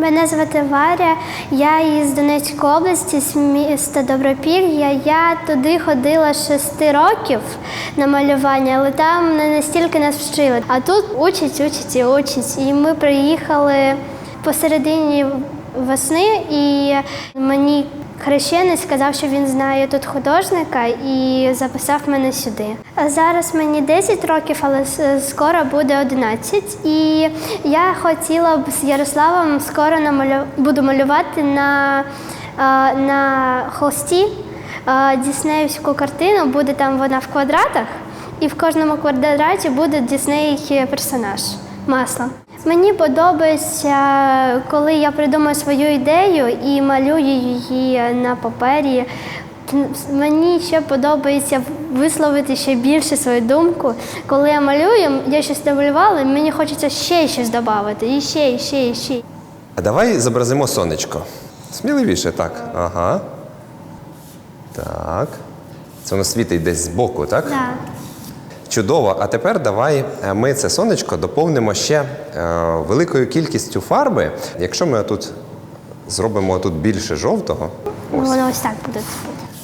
Мене звати Варя, я із Донецької області, з міста Добропілля. Я туди ходила з 6 років на малювання, але там не настільки нас вчили. А тут учать, учать і учать. І ми приїхали посередині весни, і мені хрещений сказав, що він знає тут художника і записав мене сюди. Зараз мені 10 років, але скоро буде 11. І я хотіла б з Ярославом скоро намалю... буду малювати на, на холсті діснеївську картину. Буде там вона в квадратах, і в кожному квадраті буде Дісней персонаж масло. Мені подобається, коли я придумаю свою ідею і малюю її на папері. Мені ще подобається висловити ще більше свою думку. Коли я малюю, я щось намалювала, мені хочеться ще щось додати, і ще, і ще, і ще. А давай зобразимо сонечко. Сміливіше, так. Ага. Так. Це воно світить десь збоку, так? Да. Чудово. А тепер давай е, ми це сонечко доповнимо ще е, великою кількістю фарби. Якщо ми тут зробимо тут більше жовтого, Ну, Воно ось так буде.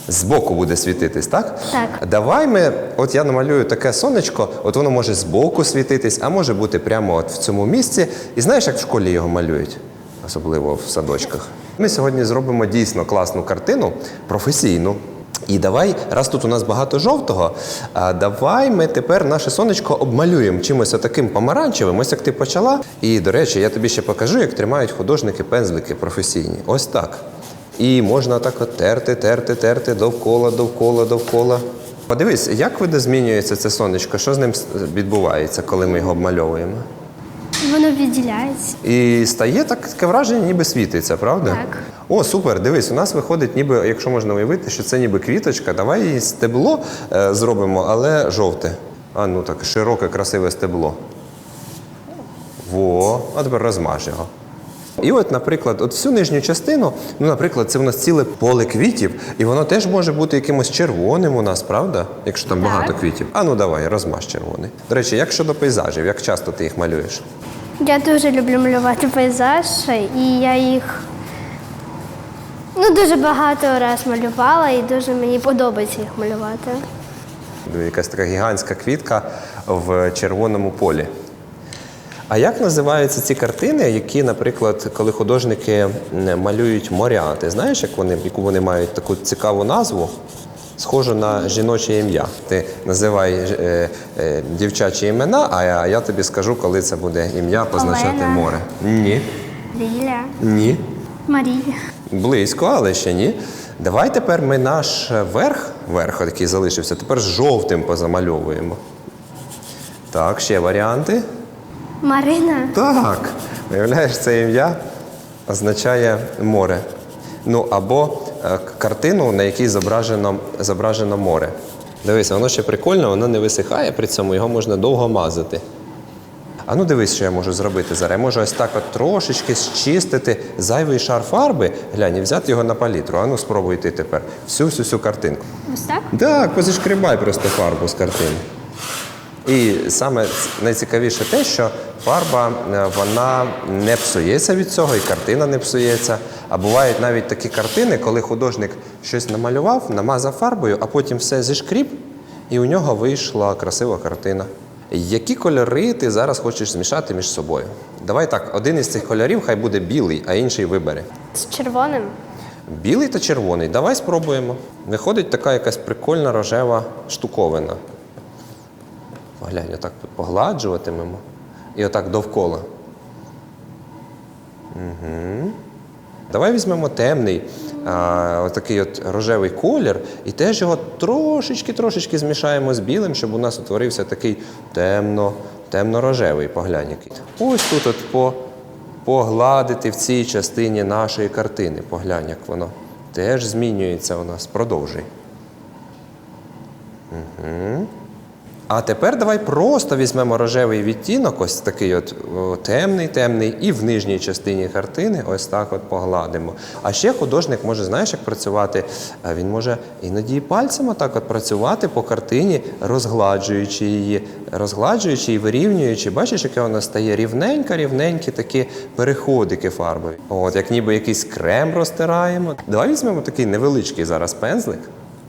збоку буде світитись, так? Так. Давай ми, от я намалюю таке сонечко, от воно може збоку світитись, а може бути прямо от в цьому місці. І знаєш, як в школі його малюють, особливо в садочках. Ми сьогодні зробимо дійсно класну картину, професійну. І давай, раз тут у нас багато жовтого, давай ми тепер наше сонечко обмалюємо чимось таким помаранчевим, ось як ти почала. І, до речі, я тобі ще покажу, як тримають художники пензлики професійні. Ось так. І можна так от терти, терти, терти довкола, довкола, довкола. Подивись, як змінюється це сонечко, що з ним відбувається, коли ми його обмальовуємо? Воно відділяється. І стає так, таке враження, ніби світиться, правда? Так. О, супер, дивись, у нас виходить, ніби, якщо можна уявити, що це ніби квіточка. Давай її стебло е, зробимо, але жовте. А ну так, широке, красиве стебло. Во, а тепер розмаж його. І от, наприклад, от всю нижню частину, ну, наприклад, це в нас ціле поле квітів, і воно теж може бути якимось червоним у нас, правда? Якщо там багато квітів. А ну давай, розмаж червоний. До речі, як щодо пейзажів, як часто ти їх малюєш? Я дуже люблю малювати пейзажі, і я їх ну, дуже багато раз малювала, і дуже мені подобається їх малювати. Якась така гігантська квітка в червоному полі. А як називаються ці картини, які, наприклад, коли художники малюють моря? Ти знаєш, як вони, яку вони мають таку цікаву назву, схожу на жіноче ім'я? Ти називай е, е, дівчачі імена, а я, я тобі скажу, коли це буде ім'я позначати Олена. море. Ні. Ліля, Ні. Марія. Близько, але ще ні. Давай тепер ми наш верх, верх який залишився, тепер з жовтим позамальовуємо. Так, ще варіанти. Марина. Так. Уявляєш, це ім'я означає море. Ну або е, картину, на якій зображено, зображено море. Дивися, воно ще прикольно, воно не висихає при цьому, його можна довго мазати. А ну дивись, що я можу зробити зараз. Я можу ось так от трошечки зчистити зайвий шар фарби, глянь, і взяти його на палітру. А ну спробуй ти тепер всю всю всю картинку. Ось так? Так, позашкрібай просто фарбу з картини. І саме найцікавіше те, що фарба е, вона не псується від цього, і картина не псується. А бувають навіть такі картини, коли художник щось намалював, намазав фарбою, а потім все зішкріб, і у нього вийшла красива картина. Які кольори ти зараз хочеш змішати між собою? Давай так, один із цих кольорів хай буде білий, а інший вибери. З червоним. Білий та червоний. Давай спробуємо. Виходить така якась прикольна рожева штуковина. Поглянь, отак тут погладжуватимемо. І отак довкола. Угу. Давай візьмемо темний, отакий от рожевий колір, і теж його трошечки-трошечки змішаємо з білим, щоб у нас утворився такий темно, темно-рожевий поглянь який. Ось тут от по, погладити в цій частині нашої картини. Поглянь, як воно теж змінюється у нас. Продовжуй. Угу. А тепер давай просто візьмемо рожевий відтінок, ось такий от темний, темний, і в нижній частині картини ось так от погладимо. А ще художник може, знаєш, як працювати? Він може іноді і пальцем отак от працювати по картині, розгладжуючи її, розгладжуючи і вирівнюючи. Бачиш, яке вона стає рівненька, рівненькі такі переходики фарбові. От, як ніби якийсь крем розтираємо. Давай візьмемо такий невеличкий зараз пензлик.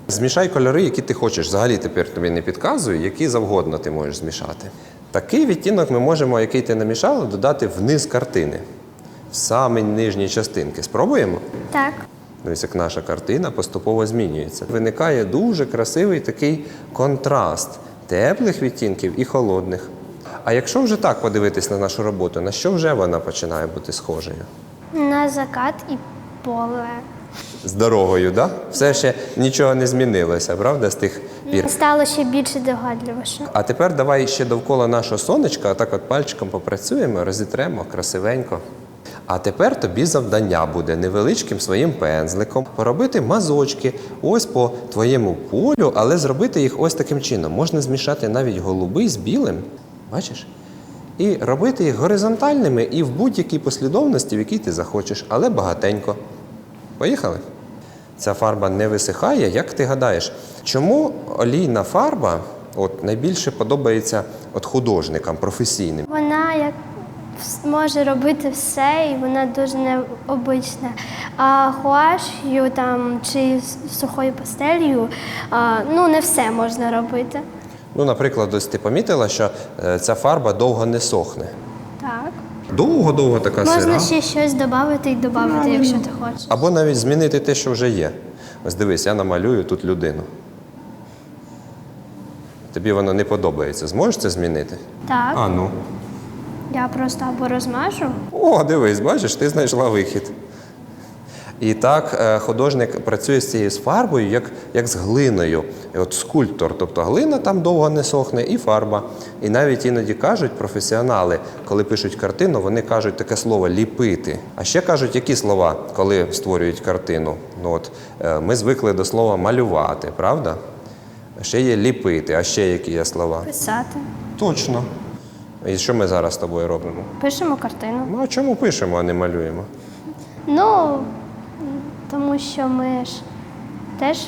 Змішай кольори, які ти хочеш. Взагалі тепер тобі не підказую, які завгодно ти можеш змішати. Такий відтінок ми можемо, який ти намішала, додати вниз картини, в самі нижні частинки. Спробуємо? Так. Ось як наша картина поступово змінюється. Виникає дуже красивий такий контраст теплих відтінків і холодних. А якщо вже так подивитись на нашу роботу, на що вже вона починає бути схожою? На закат і поле. З дорогою, да? Все ще нічого не змінилося, правда, з тих пір. Стало ще більше догадливіше. А тепер давай ще довкола нашого сонечка, отак от пальчиком попрацюємо, розітремо красивенько. А тепер тобі завдання буде невеличким своїм пензликом поробити мазочки ось по твоєму полю, але зробити їх ось таким чином. Можна змішати навіть голубий з білим, бачиш? І робити їх горизонтальними і в будь-якій послідовності, в якій ти захочеш, але багатенько. Поїхали? Ця фарба не висихає. Як ти гадаєш, чому олійна фарба от, найбільше подобається от художникам професійним? Вона як може робити все, і вона дуже необична. А гуаш'ю там чи сухою пастелью, а, ну не все можна робити. Ну, наприклад, ось ти помітила, що е, ця фарба довго не сохне. Довго-довго така Можна сира. ще щось додати і додати, якщо ти хочеш. Або навіть змінити те, що вже є. Ось дивись, я намалюю тут людину. Тобі воно не подобається. Зможеш це змінити? Так, А ну. я просто або розмажу. О, дивись, бачиш, ти знайшла вихід. І так е, художник працює з цією фарбою, як, як з глиною. От скульптор, тобто глина там довго не сохне, і фарба. І навіть іноді кажуть професіонали, коли пишуть картину, вони кажуть таке слово ліпити. А ще кажуть, які слова, коли створюють картину. Ну от е, ми звикли до слова малювати, правда? Ще є ліпити, а ще які є слова? Писати. Точно. І що ми зараз з тобою робимо? Пишемо картину. Ну а чому пишемо, а не малюємо? Ну, тому що ми ж теж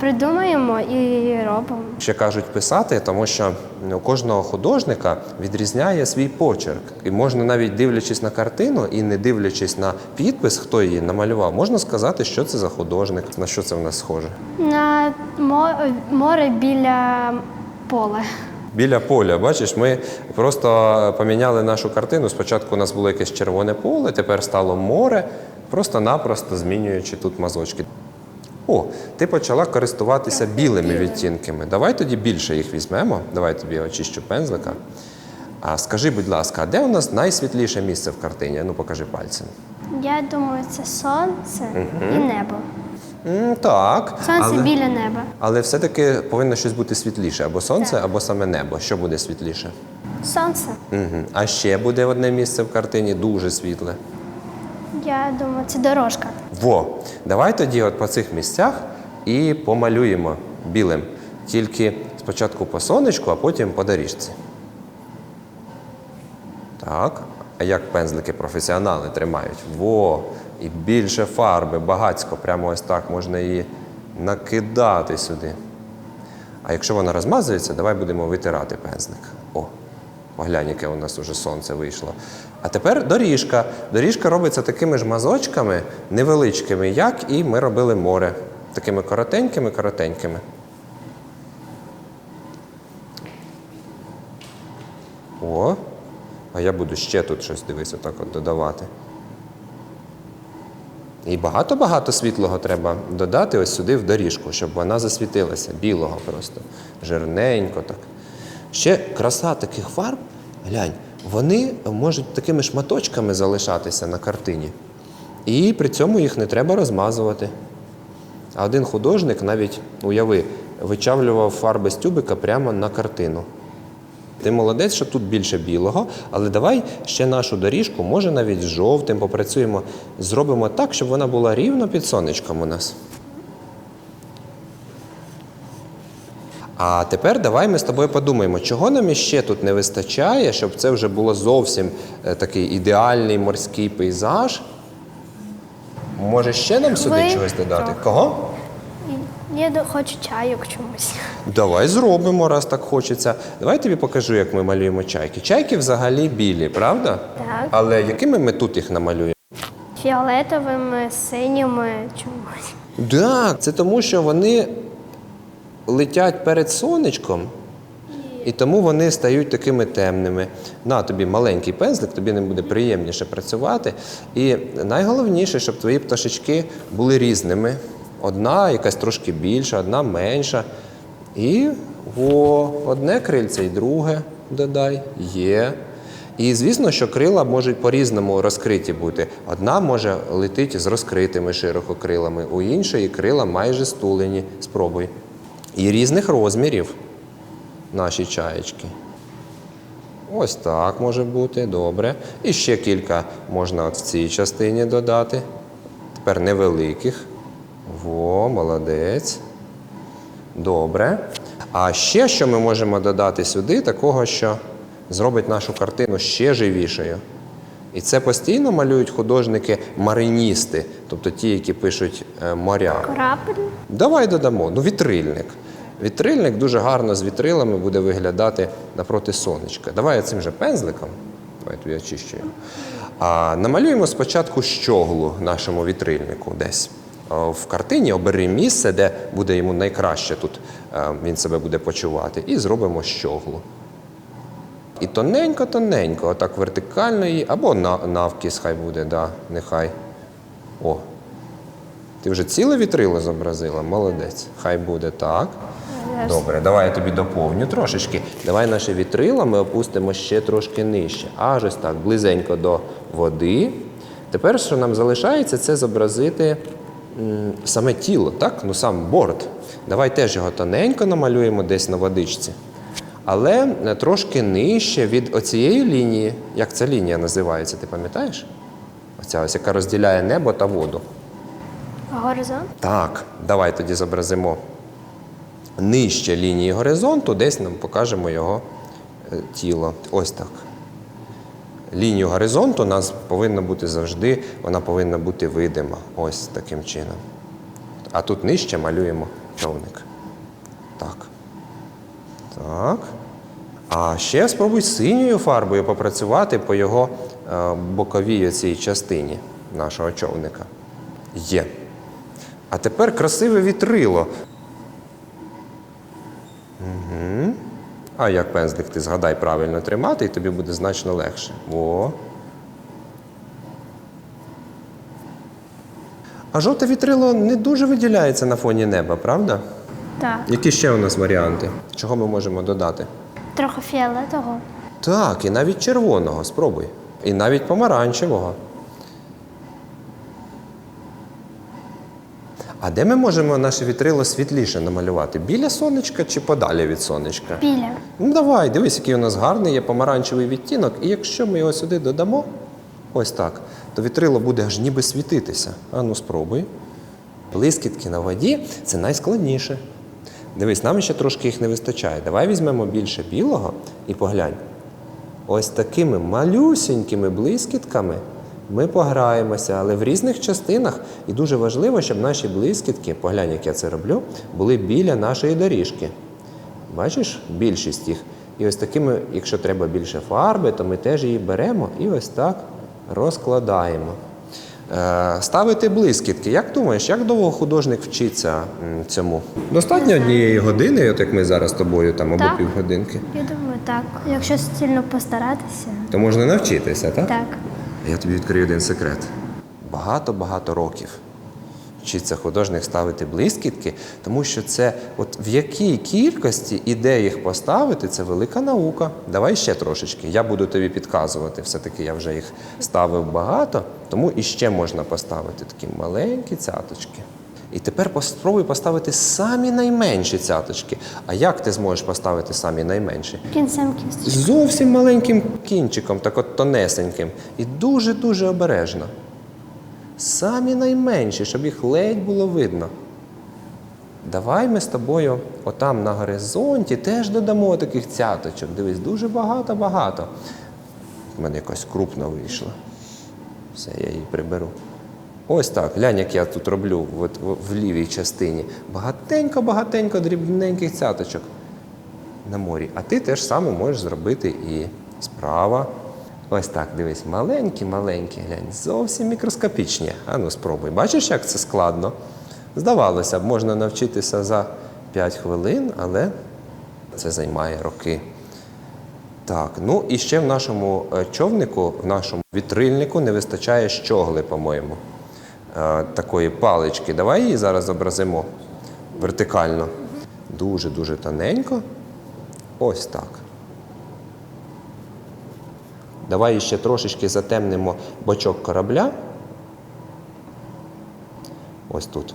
придумаємо і робимо. Ще кажуть писати, тому що у кожного художника відрізняє свій почерк. І можна навіть дивлячись на картину і не дивлячись на підпис, хто її намалював, можна сказати, що це за художник, на що це в нас схоже. На море біля поля. Біля поля, бачиш, ми просто поміняли нашу картину. Спочатку у нас було якесь червоне поле, тепер стало море, просто-напросто змінюючи тут мазочки. О, ти почала користуватися білими відтінками. Давай тоді більше їх візьмемо. Давай тобі очищу пензлика. А скажи, будь ласка, а де у нас найсвітліше місце в картині? Ну, покажи пальцем. Я думаю, це сонце і небо. М, так. Сонце але, біля неба. але все-таки повинно щось бути світліше. Або сонце, або саме небо. Що буде світліше? Сонце. Угу. А ще буде одне місце в картині дуже світле. Я думаю, це дорожка. Во, давай тоді от по цих місцях і помалюємо білим. Тільки спочатку по сонечку, а потім по доріжці. Так. А як пензлики професіонали тримають? Во! І більше фарби, багацько, прямо ось так можна її накидати сюди. А якщо вона розмазується, давай будемо витирати пензлик. О, поглянь, яке у нас уже сонце вийшло. А тепер доріжка. Доріжка робиться такими ж мазочками, невеличкими, як і ми робили море. Такими коротенькими, коротенькими. О, а я буду ще тут щось дивись, отак от додавати. І багато-багато світлого треба додати ось сюди в доріжку, щоб вона засвітилася, білого просто, жирненько так. Ще краса таких фарб, глянь, вони можуть такими шматочками залишатися на картині. І при цьому їх не треба розмазувати. А один художник навіть, уяви, вичавлював фарби з тюбика прямо на картину. Ти молодець, що тут більше білого, але давай ще нашу доріжку, може навіть з жовтим попрацюємо, зробимо так, щоб вона була рівно під сонечком у нас. А тепер давай ми з тобою подумаємо, чого нам іще тут не вистачає, щоб це вже було зовсім е, такий ідеальний морський пейзаж. Може, ще нам сюди Ви- чогось додати? Кого? Я хочу чайок чомусь. Давай зробимо, раз так хочеться. Давай я тобі покажу, як ми малюємо чайки. Чайки взагалі білі, правда? Так. Але якими ми тут їх намалюємо? Фіолетовими, синіми чомусь. Так, це тому, що вони летять перед сонечком, і тому вони стають такими темними. На тобі маленький пензлик, тобі не буде приємніше працювати. І найголовніше, щоб твої пташечки були різними. Одна якась трошки більша, одна менша. І о, одне крильце і друге додай. Є. І звісно, що крила можуть по-різному розкриті бути. Одна може летить з розкритими широко крилами, у іншої крила майже стулені. Спробуй. І різних розмірів наші чаєчки. Ось так може бути, добре. І ще кілька можна от в цій частині додати. Тепер невеликих. Во, молодець. Добре. А ще що ми можемо додати сюди, такого, що зробить нашу картину ще живішою. І це постійно малюють художники мариністи, тобто ті, які пишуть е, моря. Корабель. Давай додамо. Ну, вітрильник. Вітрильник дуже гарно з вітрилами буде виглядати напроти сонечка. Давай я цим же пензликом. Давай я тобі очищу. його. А намалюємо спочатку щоглу нашому вітрильнику десь. А, В картині обери місце, де буде йому найкраще тут е, він себе буде почувати, і зробимо щоглу. І тоненько-тоненько, отак вертикально її, або навкіс хай буде, да, нехай. О, ти вже ціле вітрило зобразила? Молодець. Хай буде так. Добре, давай я тобі доповню трошечки. Давай наше вітрило ми опустимо ще трошки нижче. Аж ось так, близенько до води. Тепер, що нам залишається, це зобразити саме тіло, так? Ну сам борт. Давай теж його тоненько намалюємо десь на водичці. Але е, трошки нижче від оцієї лінії. Як ця лінія називається, ти пам'ятаєш? Оця ось, яка розділяє небо та воду. Горизонт. Так, давай тоді зобразимо нижче лінії горизонту, десь нам покажемо його е, тіло. Ось так. Лінію горизонту у нас повинна бути завжди, вона повинна бути видима. Ось таким чином. А тут нижче малюємо човник. Так. Так. А ще спробуй синьою фарбою попрацювати по його е, боковій цій частині нашого човника. Є. А тепер красиве вітрило. Угу. А як пензлик ти згадай правильно тримати, і тобі буде значно легше. О. А жовте вітрило не дуже виділяється на фоні неба, правда? Так. Які ще у нас варіанти? Чого ми можемо додати? Трохи фіолетового. Так, і навіть червоного, спробуй. І навіть помаранчевого. А де ми можемо наше вітрило світліше намалювати? Біля сонечка чи подалі від сонечка? Біля. Ну давай, дивись, який у нас гарний є помаранчевий відтінок. І якщо ми його сюди додамо, ось так, то вітрило буде аж ніби світитися. А ну спробуй. Блискітки на воді це найскладніше. Дивись, нам ще трошки їх не вистачає. Давай візьмемо більше білого і поглянь. Ось такими малюсінькими блискітками ми пограємося, але в різних частинах. І дуже важливо, щоб наші блискітки, поглянь, як я це роблю, були біля нашої доріжки. Бачиш, більшість їх. І ось такими, якщо треба більше фарби, то ми теж її беремо і ось так розкладаємо. Е, ставити блискітки. Як думаєш, як довго художник вчиться цьому? Достатньо однієї години, от як ми зараз з тобою, там або Так. півгодинки. Я думаю, так. Якщо сильно постаратися. То можна навчитися, так? Так. Я тобі відкрию один секрет. Багато-багато років вчиться художник ставити блискітки, тому що це от в якій кількості і де їх поставити, це велика наука. Давай ще трошечки. Я буду тобі підказувати. Все-таки я вже їх ставив багато, тому і ще можна поставити такі маленькі цяточки. І тепер спробуй поставити самі найменші цяточки. А як ти зможеш поставити самі найменші? Кінцем кісточки. Зовсім маленьким кінчиком, так от тонесеньким. І дуже-дуже обережно. Самі найменші, щоб їх ледь було видно. Давай ми з тобою отам на горизонті теж додамо таких цяточок. Дивись, дуже багато-багато. У мене якась крупна вийшла. Все, я її приберу. Ось так. Глянь, як я тут роблю от, в- лівій частині. Багатенько-багатенько дрібненьких цяточок на морі. А ти теж саме можеш зробити і справа. Ось так, дивись, маленькі, маленькі, глянь, зовсім мікроскопічні. А ну спробуй. Бачиш, як це складно? Здавалося б, можна навчитися за 5 хвилин, але це займає роки. Так, ну і ще в нашому е, човнику, в нашому вітрильнику не вистачає щогли, по-моєму. Е, Такої палички. Давай її зараз зобразимо вертикально. Дуже-дуже тоненько. Ось так. Давай ще трошечки затемнимо бочок корабля. Ось тут.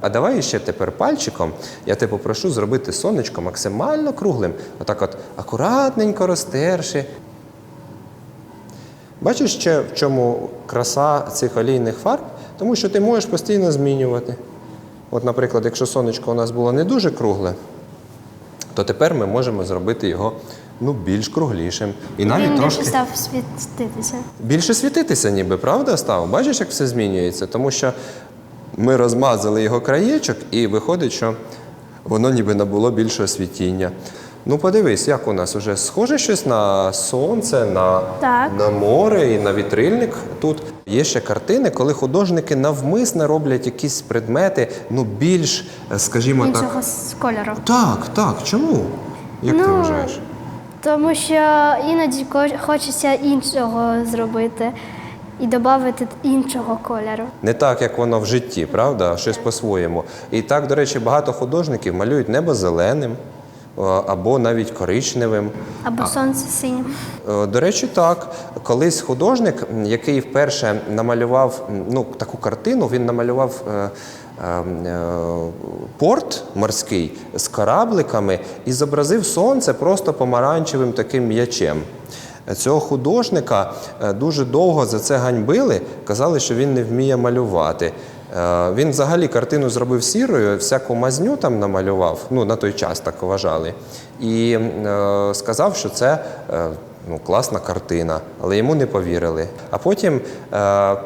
А давай ще тепер пальчиком я тебе попрошу зробити сонечко максимально круглим. Отак от акуратненько розтерши. Бачиш ще в чому краса цих олійних фарб? Тому що ти можеш постійно змінювати. От, наприклад, якщо сонечко у нас було не дуже кругле, то тепер ми можемо зробити його ну, більш круглішим. І навіть Він трошки більше став світитися. більше світитися, ніби, правда, став? Бачиш, як все змінюється? Тому що ми розмазали його краєчок, і виходить, що воно ніби набуло більшого світіння. Ну, подивись, як у нас уже схоже щось на сонце, на, Так. на море і на вітрильник. Тут є ще картини, коли художники навмисно роблять якісь предмети, ну більш, е, скажімо так. Іншого з кольору. Так, так. Чому? Як ти Ну, вважаєш? Тому що іноді ко- хочеться іншого зробити і додати іншого кольору. Не так, як воно в житті, правда? Щось по-своєму. І так, до речі, багато художників малюють небо зеленим або навіть коричневим. Або сонце синім. Е, До речі, так. Колись художник, який вперше намалював ну, таку картину, він намалював е, е, е, порт морський з корабликами і зобразив сонце просто помаранчевим таким м'ячем. Цього художника е, дуже довго за це ганьбили, казали, що він не вміє малювати. Е, Він взагалі картину зробив сірою, всяку мазню там намалював, ну на той час так вважали. І е, сказав, що це е, ну, класна картина, але йому не повірили. А потім,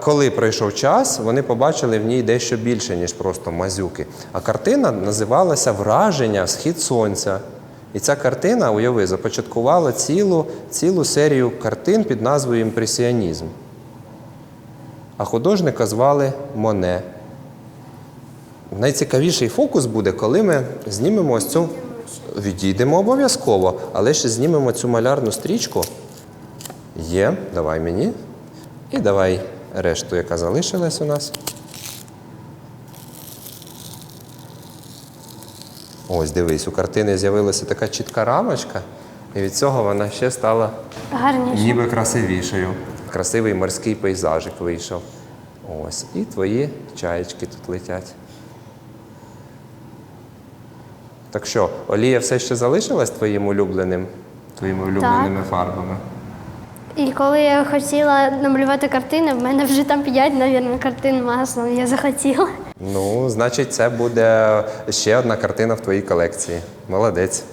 коли пройшов час, вони побачили в ній дещо більше, ніж просто мазюки. А картина називалася Враження Схід сонця. І ця картина, уяви, започаткувала цілу, цілу серію картин під назвою Імпресіонізм. А художника звали Моне. Найцікавіший фокус буде, коли ми знімемо ось цю. Відійдемо обов'язково, але ще знімемо цю малярну стрічку. Є, давай мені. І давай решту, яка залишилась у нас. Ось дивись, у картини з'явилася така чітка рамочка, і від цього вона ще стала Гарніше. ніби красивішою. Красивий морський пейзажик вийшов. Ось. І твої чаєчки тут летять. Так що, олія все ще залишилась твоїм улюбленим, твоїми улюбленими фарбами? І коли я хотіла намалювати картини, в мене вже там п'ять, мабуть, картин маслом. Я захотіла. Ну, значить, це буде ще одна картина в твоїй колекції. Молодець.